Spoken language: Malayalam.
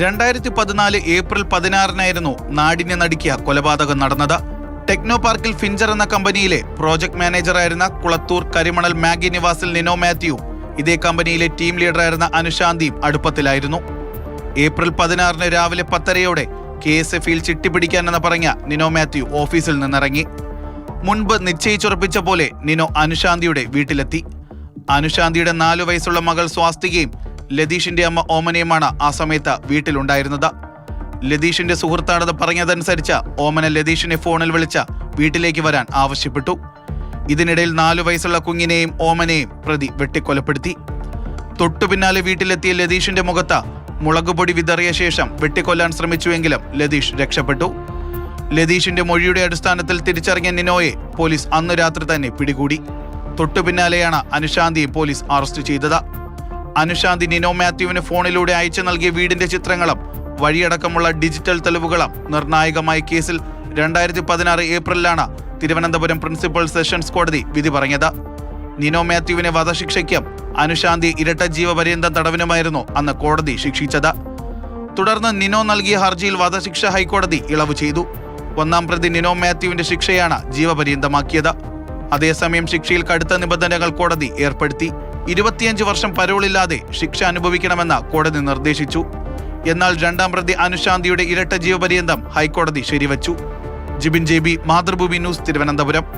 രണ്ടായിരത്തി പതിനാല് ഏപ്രിൽ പതിനാറിനായിരുന്നു നാടിനെ നടുക്കിയ കൊലപാതകം നടന്നത്. ടെക്നോ പാർക്കിൽ ഫിഞ്ചർ എന്ന കമ്പനിയിലെ പ്രോജക്ട് മാനേജറായിരുന്ന കുളത്തൂർ കരിമണൽ മാഗി നിവാസിൽ നിനോ മാത്യു ഇതേ കമ്പനിയിലെ ടീം ലീഡറായിരുന്ന അനുശാന്തിയും അടുപ്പത്തിലായിരുന്നു. ഏപ്രിൽ പതിനാറിന് രാവിലെ പത്തരയോടെ കെ എസ് എഫിൽ ചിട്ടിപ്പിടിക്കാനെന്ന് പറഞ്ഞ നിനോ മാത്യു ഓഫീസിൽ നിന്നിറങ്ങി. മുൻപ് നിശ്ചയിച്ചുറപ്പിച്ച പോലെ നിനോ അനുശാന്തിയുടെ വീട്ടിലെത്തി. അനുശാന്തിയുടെ നാലു വയസ്സുള്ള മകൾ സ്വാസ്തികയും ലതീഷിന്റെ അമ്മ ഓമനയുമാണ് ആ സമയത്ത് വീട്ടിലുണ്ടായിരുന്നത്. ലതീഷിന്റെ സുഹൃത്താണെന്ന് പറഞ്ഞതനുസരിച്ച് ഓമന ലതീഷിനെ ഫോണിൽ വിളിച്ച വീട്ടിലേക്ക് വരാൻ ആവശ്യപ്പെട്ടു. ഇതിനിടയിൽ നാലു വയസ്സുള്ള കുഞ്ഞിനെയും ഓമനെയും പ്രതി വെട്ടിക്കൊലപ്പെടുത്തി. തൊട്ടു പിന്നാലെ വീട്ടിലെത്തിയ ലതീഷിന്റെ മുഖത്ത് മുളകുപൊടി വിതറിയ ശേഷം വെട്ടിക്കൊല്ലാൻ ശ്രമിച്ചുവെങ്കിലും ലതീഷ് രക്ഷപ്പെട്ടു. ലതീഷിന്റെ മൊഴിയുടെ അടിസ്ഥാനത്തിൽ തിരിച്ചറിഞ്ഞ നിനോയെ പോലീസ് അന്ന് രാത്രി തന്നെ പിടികൂടി. തൊട്ടു പിന്നാലെയാണ് അനുശാന്തിയെ പോലീസ് അറസ്റ്റ് ചെയ്തത്. അനുശാന്തി നിനോ മാത്യുവിന് ഫോണിലൂടെ അയച്ചു നൽകിയ വീടിന്റെ ചിത്രങ്ങളും വഴിയടക്കമുള്ള ഡിജിറ്റൽ തെളിവുകളും നിർണായകമായ കേസിൽ രണ്ടായിരത്തി പതിനാറ് ഏപ്രിലാണ് തിരുവനന്തപുരം പ്രിൻസിപ്പൽ സെഷൻസ് കോടതി വിധി പറഞ്ഞത്. നിനോ മാത്യുവിനെ വധശിക്ഷയ്ക്കും അനുശാന്തി ഇരട്ട ജീവപര്യന്തം തടവിനുമായിരുന്നു അന്ന് കോടതി ശിക്ഷിച്ചത്. തുടർന്ന് നിനോ നൽകിയ ഹർജിയിൽ വധശിക്ഷ ഹൈക്കോടതി ഇളവ് ചെയ്തു. ഒന്നാം പ്രതി നിനോ മാത്യുവിന്റെ ശിക്ഷയാണ് ജീവപര്യന്തമാക്കിയത്. അതേസമയം ശിക്ഷയിൽ കടുത്ത നിബന്ധനകൾ കോടതി ഏർപ്പെടുത്തി. ഇരുപത്തിയഞ്ച് വർഷം പരോളില്ലാതെ ശിക്ഷ അനുഭവിക്കണമെന്ന് കോടതി നിർദ്ദേശിച്ചു. എന്നാൽ രണ്ടാം പ്രതി അനുശാന്തിയുടെ ഇരട്ട ജീവപര്യന്തം ഹൈക്കോടതി ശരിവച്ചു. Jibin J B Mathrubhumi news Thiruvananthapuram.